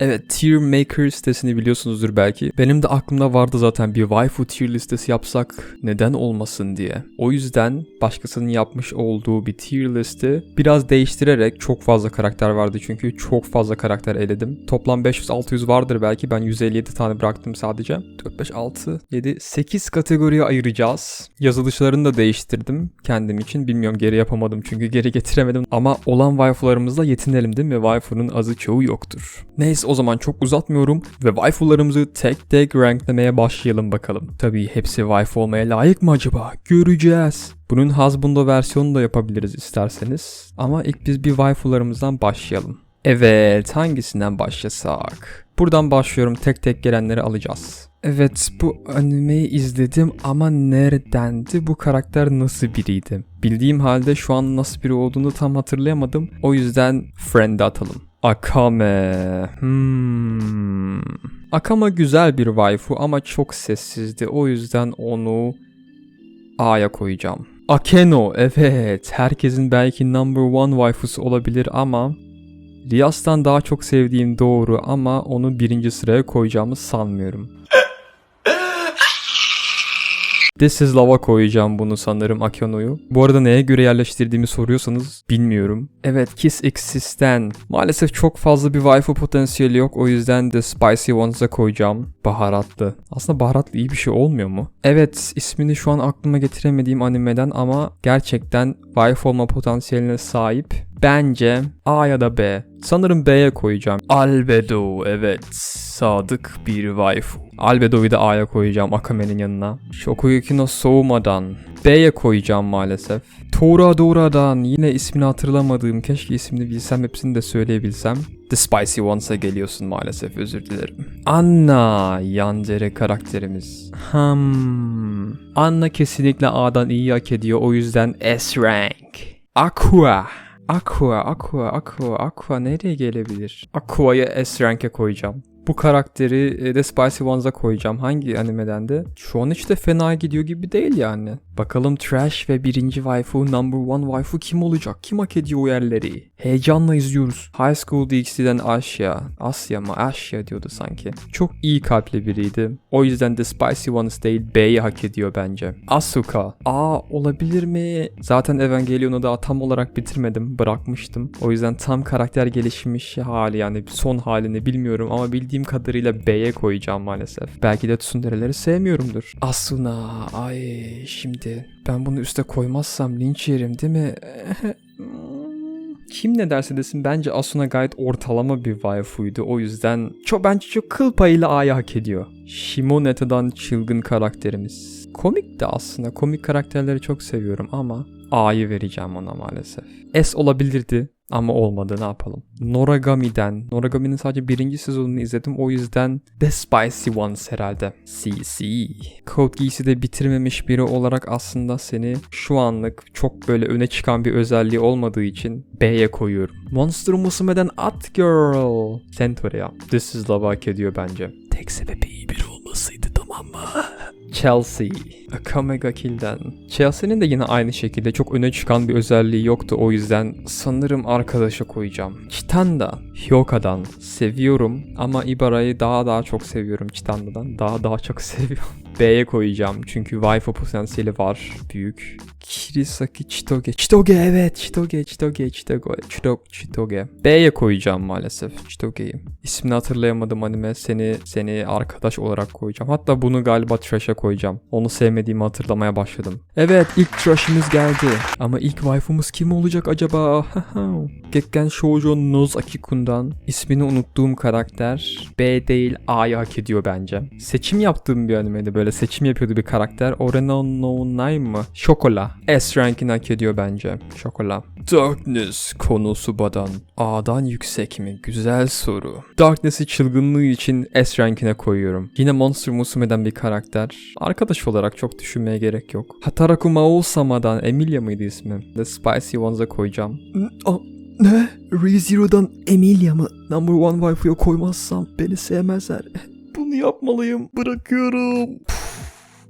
Evet Tier Maker sitesini biliyorsunuzdur belki. Benim de aklımda vardı zaten bir waifu tier listesi yapsak neden olmasın diye. O yüzden başkasının yapmış olduğu bir tier listi biraz değiştirerek çok fazla karakter vardı çünkü çok fazla karakter eledim. Toplam 500-600 vardır belki ben 157 tane bıraktım sadece. 4, 5, 6, 7, 8 kategoriye ayıracağız. Yazılışlarını da değiştirdim kendim için. Bilmiyorum geri yapamadım çünkü geri getiremedim. Ama olan waifularımızla yetinelim değil mi? Waifu'nun azı çoğu yoktur. Neyse o zaman çok uzatmıyorum ve waifularımızı tek tek ranklemeye başlayalım bakalım. Tabii hepsi waifu olmaya layık mı acaba? Göreceğiz. Bunun Hasbundo versiyonunu da yapabiliriz isterseniz. Ama ilk biz bir waifularımızdan başlayalım. Evet hangisinden başlasak? Buradan başlıyorum tek tek gelenleri alacağız. Evet bu animeyi izledim ama neredendi bu karakter nasıl biriydi? Bildiğim halde şu an nasıl biri olduğunu tam hatırlayamadım. O yüzden friend'e atalım. Akame. Hmm. Akame güzel bir waifu ama çok sessizdi. O yüzden onu A'ya koyacağım. Akeno evet herkesin belki number one waifusu olabilir ama Rias'tan daha çok sevdiğim doğru ama onu birinci sıraya koyacağımı sanmıyorum. This is Love'a koyacağım bunu sanırım Akeno'yu. Bu arada neye göre yerleştirdiğimi soruyorsanız bilmiyorum. Evet Kiss X'ten maalesef çok fazla bir waifu potansiyeli yok o yüzden de Spicy Ones'a koyacağım. Baharatlı. Aslında baharatlı iyi bir şey olmuyor mu? Evet ismini şu an aklıma getiremediğim animeden ama gerçekten waifu olma potansiyeline sahip. Bence A ya da B. Sanırım B'ye koyacağım. Albedo evet. Sadık bir waifu. Albedo'yu da A'ya koyacağım Akame'nin yanına. Shokugeki no Souma'dan B'ye koyacağım maalesef. Toradora'dan yine ismini hatırlamadığım keşke ismini bilsem hepsini de söyleyebilsem. The Spicy Ones'a geliyorsun maalesef özür dilerim. Anna Yandere karakterimiz. Hmm. Anna kesinlikle A'dan iyi hak ediyor o yüzden S rank. Aqua. Aqua, Aqua, Aqua, Aqua nereye gelebilir? Aqua'yı S rank'e koyacağım. Bu karakteri e, The Spicy Ones'a koyacağım. Hangi animeden de? Şu an hiç de fena gidiyor gibi değil yani. Bakalım Trash ve birinci waifu, number one waifu kim olacak? Kim hak ediyor o yerleri? Heyecanla izliyoruz. High School DxD'den Asya. Asya mı? Asya diyordu sanki. Çok iyi kalpli biriydi. O yüzden The Spicy Ones değil B'yi hak ediyor bence. Asuka. Aa olabilir mi? Zaten Evangelion'u daha tam olarak bitirmedim. Bırakmıştım. O yüzden tam karakter gelişmiş hali yani son halini bilmiyorum ama bildiğim kadarıyla B'ye koyacağım maalesef. Belki de Tsundere'leri sevmiyorumdur. Asuna. Ay şimdi ben bunu üste koymazsam linç yerim değil mi? Kim ne derse desin bence Asuna gayet ortalama bir waifuydu. O yüzden çok bence çok kıl payıyla A'yı hak ediyor. Shimoneta'dan çılgın karakterimiz. Komik de aslında. Komik karakterleri çok seviyorum ama A'yı vereceğim ona maalesef. S olabilirdi ama olmadı ne yapalım. Noragami'den. Noragami'nin sadece birinci sezonunu izledim. O yüzden The Spicy Ones herhalde. CC. Code Geass'i de bitirmemiş biri olarak aslında seni şu anlık çok böyle öne çıkan bir özelliği olmadığı için B'ye koyuyorum. Monster Musume'den At Girl. Centauria. This is Love hak ediyor bence. Tek sebebi iyi biri olmasıydı tamam mı? Chelsea. Akamega Kill'den. Chelsea'nin de yine aynı şekilde çok öne çıkan bir özelliği yoktu. O yüzden sanırım arkadaşa koyacağım. Chitanda. Hyoka'dan. Seviyorum ama Ibara'yı daha daha çok seviyorum Chitanda'dan. Daha daha çok seviyorum. B'ye koyacağım çünkü waifu potansiyeli var. Büyük. Kirisaki Chitoge. Chitoge evet. Chitoge, Chitoge, Chitoge, Chitoge, Chitoge. B'ye koyacağım maalesef Chitoge'yi. İsmini hatırlayamadım anime. Seni seni arkadaş olarak koyacağım. Hatta bunu galiba Trash'a koyacağım. Onu sevmediğimi hatırlamaya başladım. Evet ilk Trash'imiz geldi. Ama ilk waifumuz kim olacak acaba? Gekken Shoujo Nozaki-kun'dan ismini unuttuğum karakter B değil A'yı hak ediyor bence. Seçim yaptığım bir animeydi böyle seçim yapıyordu bir karakter. Oreno no Nai mı? Shokola. S rankini hak ediyor bence. Shokola. Darkness konusu badan. A'dan yüksek mi? Güzel soru. Darkness'i çılgınlığı için S rankine koyuyorum. Yine Monster Musume'den bir karakter. Arkadaş olarak çok düşünmeye gerek yok. Hataraku Mao-sama'dan Emilia mıydı ismi? The Spicy Ones'a koyacağım. Ne? ReZero'dan Emilia mı? Number one waifu'ya koymazsam beni sevmezler. Bunu yapmalıyım. Bırakıyorum.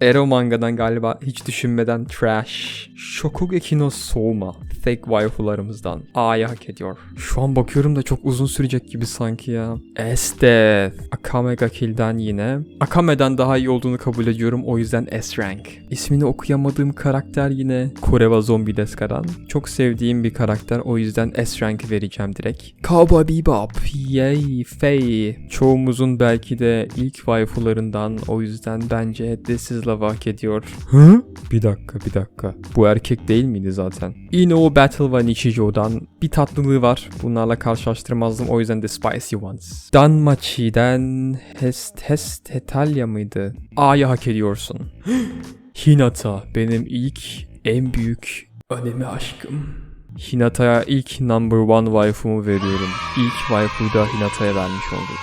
Ero mangadan galiba hiç düşünmeden trash. Shokugeki no Souma. Fake waifularımızdan. A'yı hak ediyor. Şu an bakıyorum da çok uzun sürecek gibi sanki ya. Esteth. Akame ga Kill'den yine. Akame'den daha iyi olduğunu kabul ediyorum. O yüzden S rank. İsmini okuyamadığım karakter yine Koreva Zombie Deskara'dan. Çok sevdiğim bir karakter. O yüzden S rank vereceğim direkt. Cowboy Bebop. Yay. Faye. Çoğumuzun belki de ilk waifularından. O yüzden bence This is Love hak ediyor. Hı? Bir dakika bir dakika. Bu erkek değil miydi zaten? Ino Battle ve Nichijo'dan bir tatlılığı var. Bunlarla karşılaştırmazdım. O yüzden The Spicy Ones. Danmachi'den Hest Hest Hetalya mıydı? A'yı hak ediyorsun. Hinata benim ilk en büyük anime aşkım. Hinata'ya ilk number one waifumu veriyorum. İlk waifuyu da Hinata'ya vermiş olduk.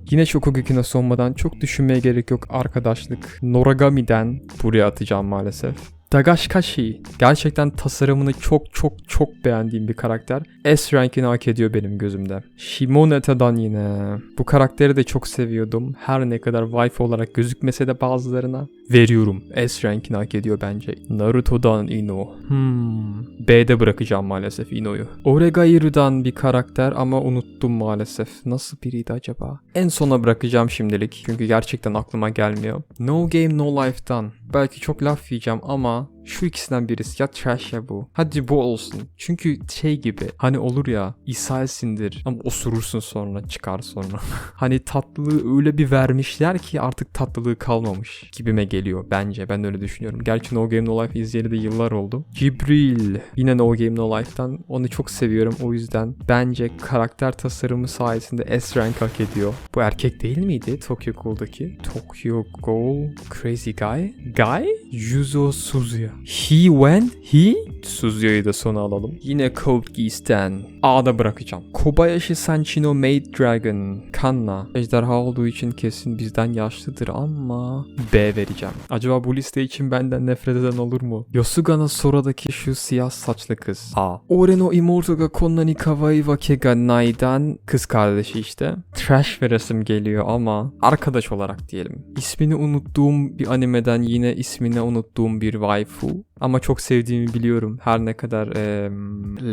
Yine Shokugeki no Somma'dan çok düşünmeye gerek yok arkadaşlık. Noragami'den buraya atacağım maalesef. Dagashkashi gerçekten tasarımını çok çok çok beğendiğim bir karakter. S rankini hak ediyor benim gözümde. Shimoneta'dan yine. Bu karakteri de çok seviyordum. Her ne kadar wife olarak gözükmese de bazılarına veriyorum. S rankini hak ediyor bence. Naruto'dan Ino. Hmm. B'de bırakacağım maalesef Ino'yu. Oregairu'dan bir karakter ama unuttum maalesef. Nasıl biriydi acaba? En sona bırakacağım şimdilik. Çünkü gerçekten aklıma gelmiyor. No Game No Life'dan. Belki çok laf yiyeceğim ama 안녕. Şu ikisinden birisi ya trash ya bu. Hadi bu olsun. Çünkü şey gibi hani olur ya ishalsindir ama osurursun sonra çıkar sonra. hani tatlılığı öyle bir vermişler ki artık tatlılığı kalmamış gibime geliyor bence. Ben öyle düşünüyorum. Gerçi No Game No Life izleyeli de yıllar oldu. Cibril. Yine No Game No Life'tan. Onu çok seviyorum. O yüzden bence karakter tasarımı sayesinde S rank hak ediyor. Bu erkek değil miydi Tokyo Ghoul'daki? Tokyo Ghoul Crazy Guy? Guy? Yuzo Suzuya. He went, he? Suzu'yu da sona alalım. Yine Code Geass'ten A'da bırakacağım. Kobayashi Sanchino Maid Dragon. Kanna. Ejderha olduğu için kesin bizden yaşlıdır ama B vereceğim. Acaba bu liste için benden nefret eden olur mu? Yosugana Sora'daki şu siyah saçlı kız. A. Ore no imoto ga konna ni kawaii wake ga nai'dan kız kardeşi işte. Trash veresim geliyor ama arkadaş olarak diyelim. İsmini unuttuğum bir animeden yine ismini unuttuğum bir waifu. Ama çok sevdiğimi biliyorum. Her ne kadar eee,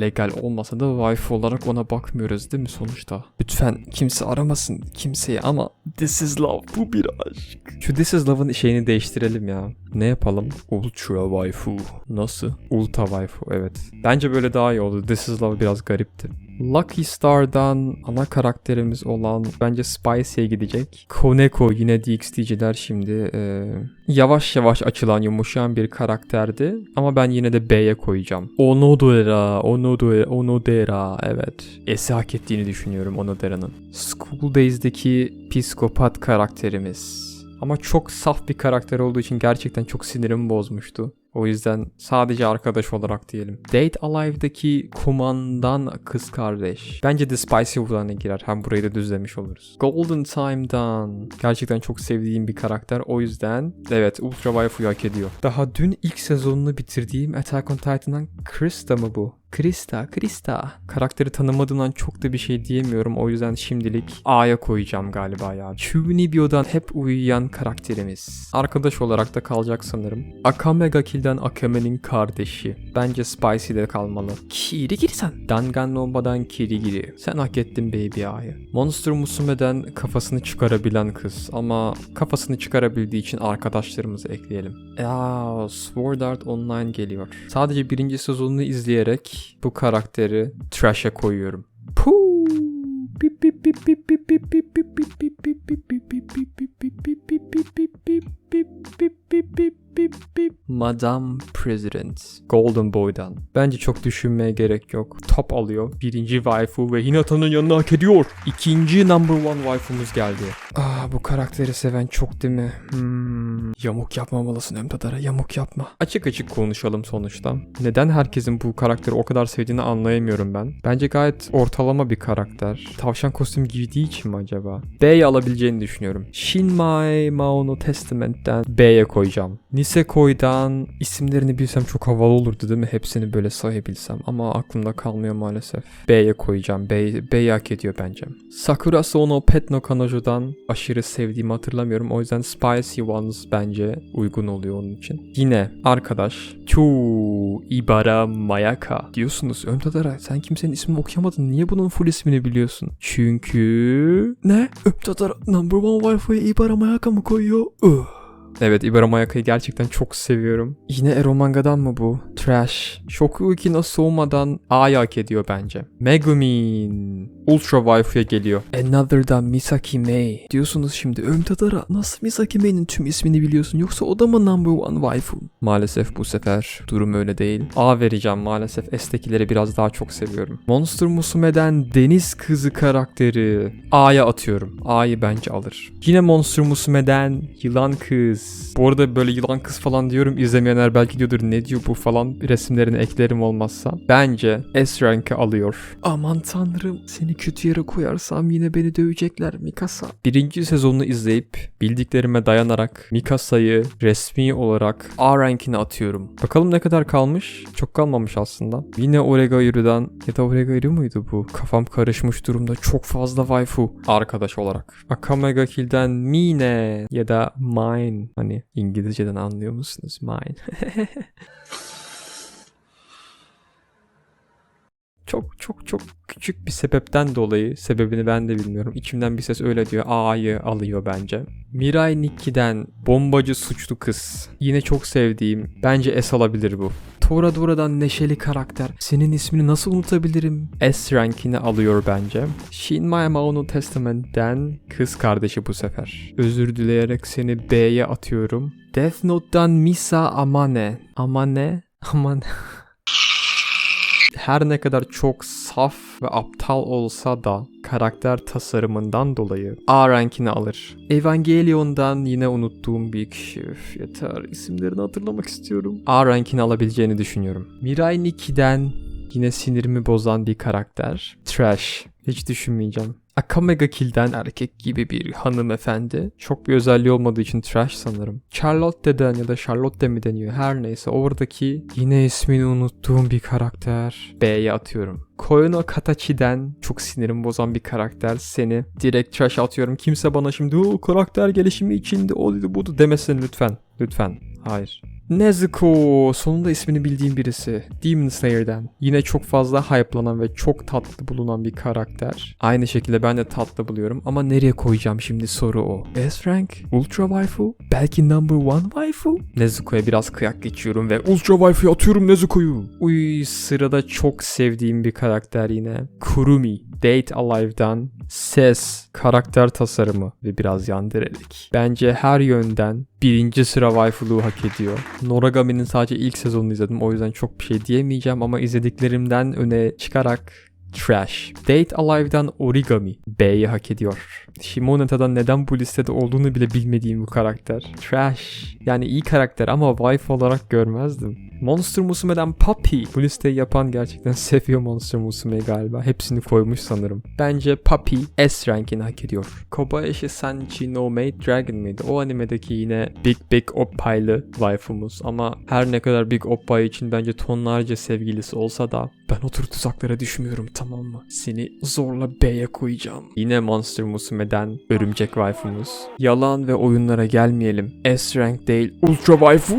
legal olmasa da waifu olarak ona bakmıyoruz değil mi sonuçta? Lütfen kimse aramasın kimseyi ama This is Love bu bir aşk. Şu This is Love'ın şeyini değiştirelim ya. Ne yapalım? Ultra waifu. Nasıl? Ultra waifu evet. Bence böyle daha iyi oldu. This is Love biraz garipti. Lucky Star'dan ana karakterimiz olan bence Spicy'ye gidecek. Koneko yine DXD'ciler şimdi e, yavaş yavaş açılan yumuşayan bir karakterdi. Ama ben yine de B'ye koyacağım. Onodera, Onodera, Onodera evet. S'i hak ettiğini düşünüyorum Onodera'nın. School Days'deki psikopat karakterimiz. Ama çok saf bir karakter olduğu için gerçekten çok sinirimi bozmuştu. O yüzden sadece arkadaş olarak diyelim. Date Alive'daki kumandan kız kardeş. Bence The Spicy Wood'una girer. Hem burayı da düzlemiş oluruz. Golden Time'dan. Gerçekten çok sevdiğim bir karakter. O yüzden evet Ultra Waifu'yu hak ediyor. Daha dün ilk sezonunu bitirdiğim Attack on Titan'dan Krista mı bu? Krista, Krista. Karakteri tanımadığımdan çok da bir şey diyemiyorum. O yüzden şimdilik A'ya koyacağım galiba ya. Chunibyo'dan hep uyuyan karakterimiz. Arkadaş olarak da kalacak sanırım. Akame ga Kill'den Akame'nin kardeşi. Bence Spicy'de kalmalı. Kirigiri-san. Danganronpa'dan Kirigiri. Sen hak ettin Baby A'yı. Monster Musume'den kafasını çıkarabilen kız. Ama kafasını çıkarabildiği için arkadaşlarımızı ekleyelim. Ya Sword Art Online geliyor. Sadece birinci sezonunu izleyerek bu karakteri trash'e koyuyorum. Puh. Madame President Golden Boy'dan. Bence çok düşünmeye gerek yok. Top alıyor. Birinci waifu ve Hinata'nın yanına hak ediyor. İkinci number one waifumuz geldi. Aa bu karakteri seven çok değil mi? Hmm. Yamuk yapmamalısın Emdadar'a yamuk yapma. Açık açık konuşalım sonuçta. Neden herkesin bu karakteri o kadar sevdiğini anlayamıyorum ben. Bence gayet ortalama bir karakter. Tavşan kostüm giydiği için mi acaba? B'ye alabileceğini düşünüyorum. Shinmai Maono Testament'ten B'ye koyacağım. Nisekoi'dan isimlerini bilsem çok havalı olurdu değil mi? Hepsini böyle sayabilsem ama aklımda kalmıyor maalesef. B'ye koyacağım. B, B'yi hak ediyor bence. Sakura Sono Pet no Kanojo'dan aşırı sevdiğimi hatırlamıyorum. O yüzden Spicy Ones bence uygun oluyor onun için. Yine arkadaş Chu Ibara Mayaka diyorsunuz. Ömtadara sen kimsenin ismini okuyamadın. Niye bunun full ismini biliyorsun? Çünkü... Ne? Ömtadara number one waifu'ya Ibara Mayaka mı koyuyor? Ugh. Evet Ibara Mayaka'yı gerçekten çok seviyorum. Yine Ero Manga'dan mı bu? Trash. Shokuki no soğumadan A'yı hak ediyor bence. Megumin. Ultra Waifu'ya geliyor. Another'dan Misaki Mei. Diyorsunuz şimdi Ömtadara nasıl Misaki Mei'nin tüm ismini biliyorsun yoksa o da mı number one waifu? Maalesef bu sefer durum öyle değil. A vereceğim maalesef. S'tekileri biraz daha çok seviyorum. Monster Musume'den Deniz Kızı karakteri A'ya atıyorum. A'yı bence alır. Yine Monster Musume'den Yılan Kız. Bu arada böyle yılan kız falan diyorum. İzlemeyenler belki diyordur ne diyor bu falan resimlerini eklerim olmazsa. Bence S rank'ı alıyor. Aman tanrım seni kötü yere koyarsam yine beni dövecekler Mikasa. Birinci sezonunu izleyip bildiklerime dayanarak Mikasa'yı resmi olarak A rankine atıyorum. Bakalım ne kadar kalmış? Çok kalmamış aslında. Yine Oregairu'dan ya da Oregairu muydu bu? Kafam karışmış durumda. Çok fazla waifu arkadaş olarak. Akame ga Kill'den Mine ya da Mine. Hani İngilizceden anlıyor musunuz? Mine. çok çok çok küçük bir sebepten dolayı sebebini ben de bilmiyorum. İçimden bir ses öyle diyor. A'yı alıyor bence. Mirai Nikki'den bombacı suçlu kız. Yine çok sevdiğim. Bence S alabilir bu. Toradora'dan neşeli karakter. Senin ismini nasıl unutabilirim? S rankini alıyor bence. Shin Maemao Testament'ten kız kardeşi bu sefer. Özür dileyerek seni B'ye atıyorum. Death Note'dan Misa Amane. Amane? Amane. her ne kadar çok saf ve aptal olsa da karakter tasarımından dolayı A rankini alır. Evangelion'dan yine unuttuğum bir kişi. Üf, yeter isimlerini hatırlamak istiyorum. A rankini alabileceğini düşünüyorum. Mirai Nikki'den yine sinirimi bozan bir karakter. Trash. Hiç düşünmeyeceğim. Akame ga Kill'den erkek gibi bir hanımefendi. Çok bir özelliği olmadığı için trash sanırım. Charlotte'den ya da Charlotte mi deniyor her neyse oradaki yine ismini unuttuğum bir karakter. B'ye atıyorum. Koyuno Katachi'den çok sinirim bozan bir karakter. Seni direkt trash atıyorum. Kimse bana şimdi o karakter gelişimi içinde o budu demesin lütfen. Lütfen. Hayır. Nezuko sonunda ismini bildiğim birisi. Demon Slayer'den. Yine çok fazla hype'lanan ve çok tatlı bulunan bir karakter. Aynı şekilde ben de tatlı buluyorum ama nereye koyacağım şimdi soru o. S rank? Ultra waifu? Belki number one waifu? Nezuko'ya biraz kıyak geçiyorum ve Ultra waifu'ya atıyorum Nezuko'yu. Uy sırada çok sevdiğim bir karakter yine. Kurumi. Date Alive'dan ses, karakter tasarımı ve biraz yanderelik. Bence her yönden birinci sıra waifuluğu hak ediyor. Noragami'nin sadece ilk sezonunu izledim. O yüzden çok bir şey diyemeyeceğim ama izlediklerimden öne çıkarak Trash. Date Alive'dan Origami. B'yi hak ediyor. Shimoneta'dan neden bu listede olduğunu bile bilmediğim bu karakter. Trash. Yani iyi karakter ama wife olarak görmezdim. Monster Musume'den Puppy. Bu listeyi yapan gerçekten seviyor Monster Musume'yi galiba. Hepsini koymuş sanırım. Bence Puppy S rankini hak ediyor. Kobayashi Sanchi no Maid Dragon mıydı? O animedeki yine Big Big Oppa'ylı waifumuz. Ama her ne kadar Big Oppa için bence tonlarca sevgilisi olsa da ben otur tuzaklara düşmüyorum tamam mı? Seni zorla B'ye koyacağım. Yine Monster Musume'den örümcek waifumuz. Yalan ve oyunlara gelmeyelim. S rank değil. Ultra waifu.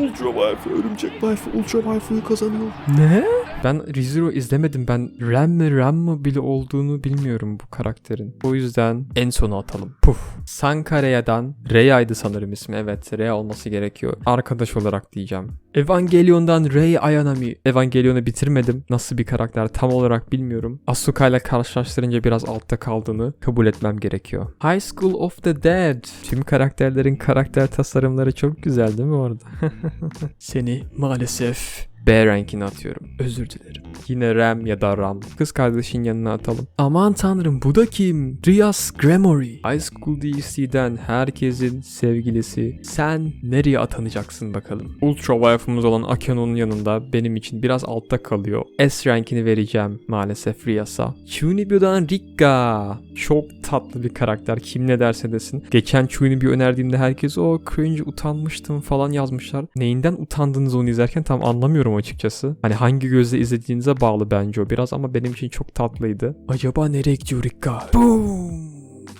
Ultra waifu. Örümcek waifu. Ultra waifu'yu kazanıyor. Ne? Ben ReZero izlemedim. Ben Ram mi Ram mı bile olduğunu bilmiyorum bu karakterin. O yüzden en sona atalım. Puf. Sankareya'dan Reya'ydı sanırım ismi. Evet Reya olması gerekiyor. Arkadaş olarak diyeceğim. Evangelion'dan Rei Ayanami. Evangelion'u bitirmedim. Nasıl bir karakter tam olarak bilmiyorum. Asuka ile karşılaştırınca biraz altta kaldığını kabul etmem gerekiyor. High School of the Dead. Tüm karakterlerin karakter tasarımları çok güzel değil mi orada? Seni maalesef B rankine atıyorum. Özür dilerim. Yine Ram ya da Ram. Kız kardeşin yanına atalım. Aman tanrım bu da kim? Rias Gremory. High School DC'den herkesin sevgilisi. Sen nereye atanacaksın bakalım? Ultra wife'umuz olan Akeno'nun yanında benim için biraz altta kalıyor. S rankini vereceğim maalesef Rias'a. Chunibyo'dan Rikka. Çok tatlı bir karakter. Kim ne derse desin. Geçen Chunibyo önerdiğimde herkes o cringe utanmıştım falan yazmışlar. Neyinden utandınız onu izlerken tam anlamıyorum açıkçası. Hani hangi gözle izlediğinize bağlı bence o biraz ama benim için çok tatlıydı. Acaba nereye gidiyor Rikka? Boom!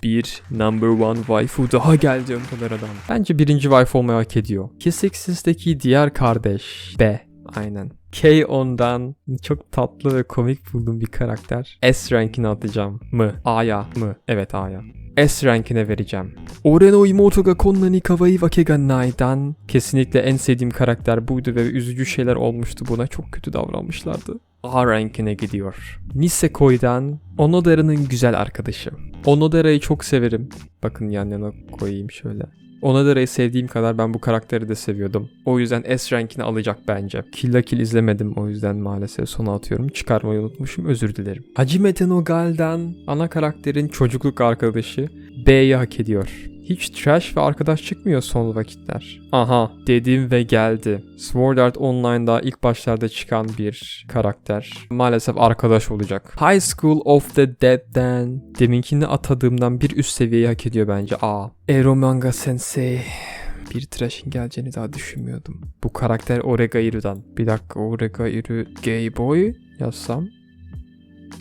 bir number one waifu daha geldi ön kameradan. Bence birinci waifu olmayı hak ediyor. Kissixs'teki diğer kardeş B. Aynen. K-On'dan çok tatlı ve komik bulduğum bir karakter. S rankine atacağım. Mı? A'ya mı? Evet A'ya. S rankine vereceğim. Ore no imoto ga konna ni kawaii wake ga nai'dan kesinlikle en sevdiğim karakter buydu ve üzücü şeyler olmuştu buna. Çok kötü davranmışlardı. A rankine gidiyor. Nisekoi'dan Onodera'nın güzel arkadaşı. Onodera'yı çok severim. Bakın yan yana koyayım şöyle. Onodera'yı sevdiğim kadar ben bu karakteri de seviyordum. O yüzden S rankini alacak bence. Kill la Kill izlemedim o yüzden maalesef sona atıyorum. Çıkarmayı unutmuşum özür dilerim. Hajimete no Gal'dan ana karakterin çocukluk arkadaşı B'yi hak ediyor. Hiç trash ve arkadaş çıkmıyor son vakitler. Aha dedim ve geldi. Sword Art Online'da ilk başlarda çıkan bir karakter. Maalesef arkadaş olacak. High School of the Dead'den deminkini atadığımdan bir üst seviyeyi hak ediyor bence. A. Eromanga Sensei. Bir trash'in geleceğini daha düşünmüyordum. Bu karakter Oregairu'dan. Bir dakika Oregairu gay boy yazsam.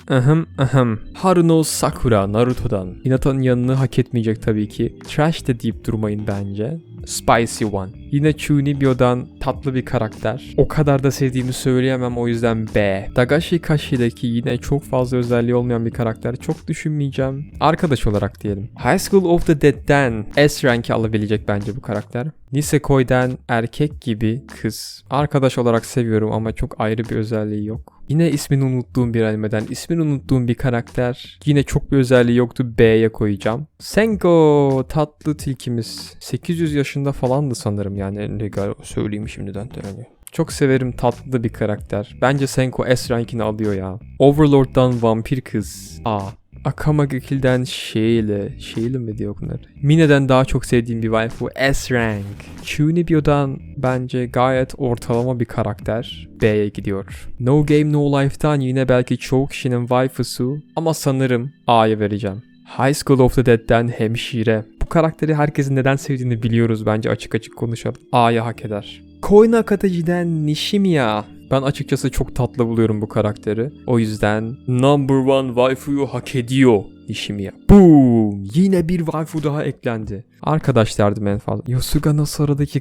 Ahem ahem. Haruno Sakura Naruto'dan. Hinata'nın yanını hak etmeyecek tabii ki. Trash de deyip durmayın bence. Spicy One. Yine Chunibyo'dan tatlı bir karakter. O kadar da sevdiğimi söyleyemem o yüzden B. Dagashi Kashi'deki yine çok fazla özelliği olmayan bir karakter. Çok düşünmeyeceğim. Arkadaş olarak diyelim. High School of the Dead'den S ranki alabilecek bence bu karakter. Nisekoi'den erkek gibi kız. Arkadaş olarak seviyorum ama çok ayrı bir özelliği yok. Yine ismini unuttuğum bir animeden ismini unuttuğum bir karakter. Yine çok bir özelliği yoktu B'ye koyacağım. Sengo tatlı tilkimiz. 800 yaşında falandı sanırım yani legal söyleyeyim şimdiden de yani. Çok severim tatlı bir karakter. Bence Senko S rankini alıyor ya. Overlord'dan vampir kız. A. Akama Gekil'den Sheila. Sheila mi diyor bunlar? Mine'den daha çok sevdiğim bir waifu S rank. Chunibyo'dan bence gayet ortalama bir karakter. B'ye gidiyor. No Game No Life'dan yine belki çoğu kişinin waifusu ama sanırım A'ya vereceğim. High School of the Dead'den hemşire. Bu karakteri herkesin neden sevdiğini biliyoruz bence açık açık konuşalım. A'ya hak eder. Koina Kataji'den Nishimiya. Ben açıkçası çok tatlı buluyorum bu karakteri. O yüzden number one waifu'yu hak ediyor Nishimiya. Boom! Yine bir waifu daha eklendi. Arkadaş derdim en fazla. Yosuga no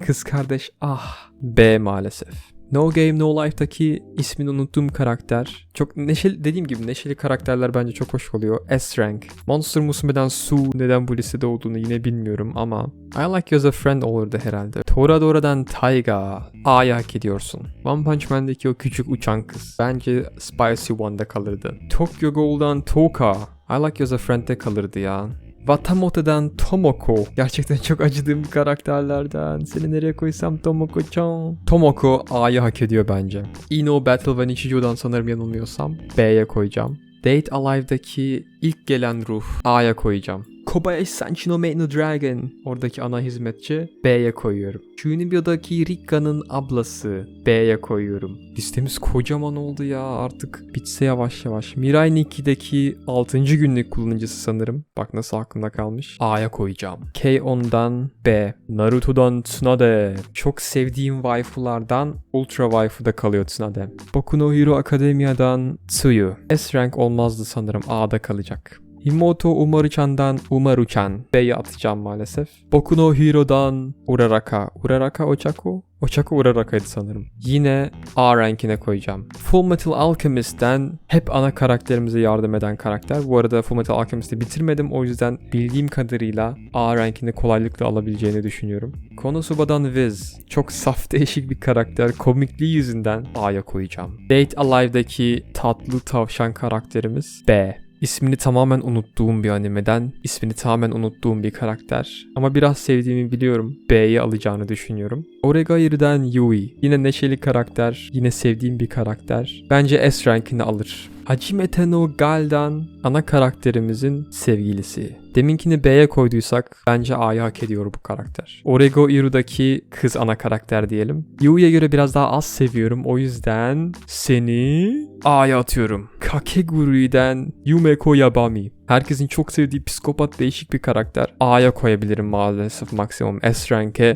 kız kardeş. Ah. B maalesef. No Game No Life'daki ismini unuttuğum karakter. Çok neşeli dediğim gibi neşeli karakterler bence çok hoş oluyor. S rank. Monster Musume'den Su neden bu listede olduğunu yine bilmiyorum ama I Like You as a Friend olurdu herhalde. Toradora'dan Taiga. A'yı hak ediyorsun. One Punch Man'deki o küçük uçan kız. Bence Spicy One'da kalırdı. Tokyo Ghoul'dan Toka. I Like You as a Friend'de kalırdı ya. Watamote'den Tomoko. Gerçekten çok acıdığım karakterlerden. Seni nereye koysam Tomoko-chan. Tomoko A'yı hak ediyor bence. Ino Battle ve Nichijo'dan sanırım yanılmıyorsam B'ye koyacağım. Date Alive'daki ilk gelen ruh A'ya koyacağım. Kobayashi Sanchino Maid no Dragon oradaki ana hizmetçi B'ye koyuyorum. Chunibyo'daki Rikka'nın ablası B'ye koyuyorum. Listemiz kocaman oldu ya artık bitse yavaş yavaş. Mirai Nikki'deki 6. günlük kullanıcısı sanırım. Bak nasıl aklımda kalmış. A'ya koyacağım. K-On'dan B. Naruto'dan Tsunade. Çok sevdiğim waifulardan Ultra Waifu'da kalıyor Tsunade. Boku no Hero Academia'dan Tsuyu. S rank olmazdı sanırım A'da kalacak. Himoto Umaru-chan'dan Umaru-chan. B'ye atacağım maalesef. Boku no Hero'dan Uraraka. Uraraka Ochako? Ochako Uraraka'ydı sanırım. Yine A rankine koyacağım. Full Metal Alchemist'ten hep ana karakterimize yardım eden karakter. Bu arada Full Metal Alchemist'i bitirmedim. O yüzden bildiğim kadarıyla A rankini kolaylıkla alabileceğini düşünüyorum. Konosuba'dan Viz. Çok saf değişik bir karakter. Komikliği yüzünden A'ya koyacağım. Date Alive'daki tatlı tavşan karakterimiz B. İsmini tamamen unuttuğum bir animeden, ismini tamamen unuttuğum bir karakter. Ama biraz sevdiğimi biliyorum. B'yi alacağını düşünüyorum. Oregairu'dan Yui. Yine neşeli karakter, yine sevdiğim bir karakter. Bence S rankini alır. Hajimete no Gal'dan ana karakterimizin sevgilisi. Deminkini B'ye koyduysak bence A'yı hak ediyor bu karakter. Orego Iru'daki kız ana karakter diyelim. Yui'ye göre biraz daha az seviyorum. O yüzden seni A'ya atıyorum. Kakeguru'den Yumeko Yabami. Herkesin çok sevdiği psikopat değişik bir karakter. A'ya koyabilirim maalesef maksimum S rank'e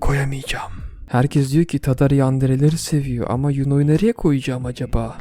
koyamayacağım. Herkes diyor ki Tadari Yandere'leri seviyor ama Yuno'yu nereye koyacağım acaba?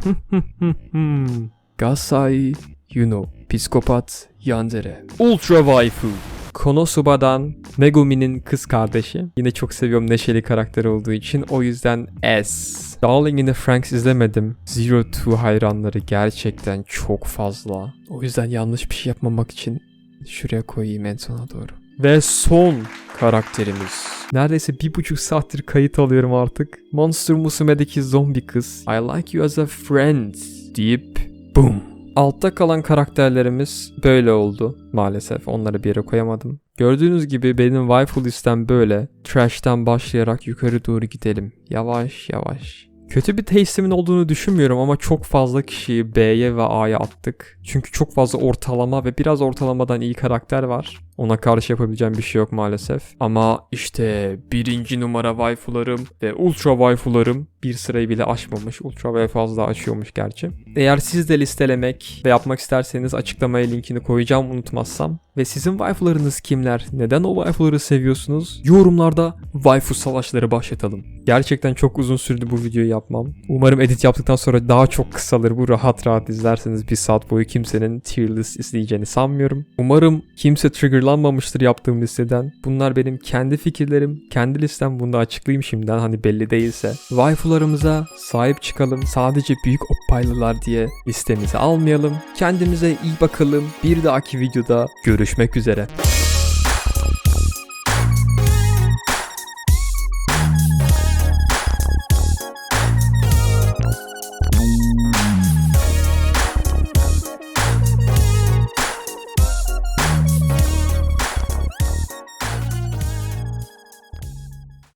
Gasai Yuno. Psikopat Yandere. Ultra Waifu. Konosuba'dan Megumi'nin kız kardeşi. Yine çok seviyorum neşeli karakter olduğu için. O yüzden S. Darling in the Franxx izlemedim. Zero Two hayranları gerçekten çok fazla. O yüzden yanlış bir şey yapmamak için şuraya koyayım en sona doğru. Ve son karakterimiz. Neredeyse bir buçuk saattir kayıt alıyorum artık. Monster Musume'deki zombi kız. I like you as a friend deyip boom. Altta kalan karakterlerimiz böyle oldu maalesef. Onları bir yere koyamadım. Gördüğünüz gibi benim waifu listem böyle. Trash'ten başlayarak yukarı doğru gidelim. Yavaş yavaş. Kötü bir taste'imin olduğunu düşünmüyorum ama çok fazla kişiyi B'ye ve A'ya attık. Çünkü çok fazla ortalama ve biraz ortalamadan iyi karakter var. Ona karşı yapabileceğim bir şey yok maalesef. Ama işte birinci numara waifularım ve ultra waifularım bir sırayı bile aşmamış. Ultra ve fazla aşıyormuş gerçi. Eğer siz de listelemek ve yapmak isterseniz açıklamaya linkini koyacağım unutmazsam. Ve sizin waifularınız kimler? Neden o waifuları seviyorsunuz? Yorumlarda waifu savaşları başlatalım. Gerçekten çok uzun sürdü bu videoyu yapmam. Umarım edit yaptıktan sonra daha çok kısalır. Bu rahat rahat izlerseniz bir saat boyu kimsenin tier list izleyeceğini sanmıyorum. Umarım kimse triggerlanmamıştır yaptığım listeden. Bunlar benim kendi fikirlerim, kendi listem. Bunu da açıklayayım şimdiden hani belli değilse. Waifularımıza sahip çıkalım. Sadece büyük oppaylılar diye listemizi almayalım. Kendimize iyi bakalım. Bir dahaki videoda görüşmek üzere.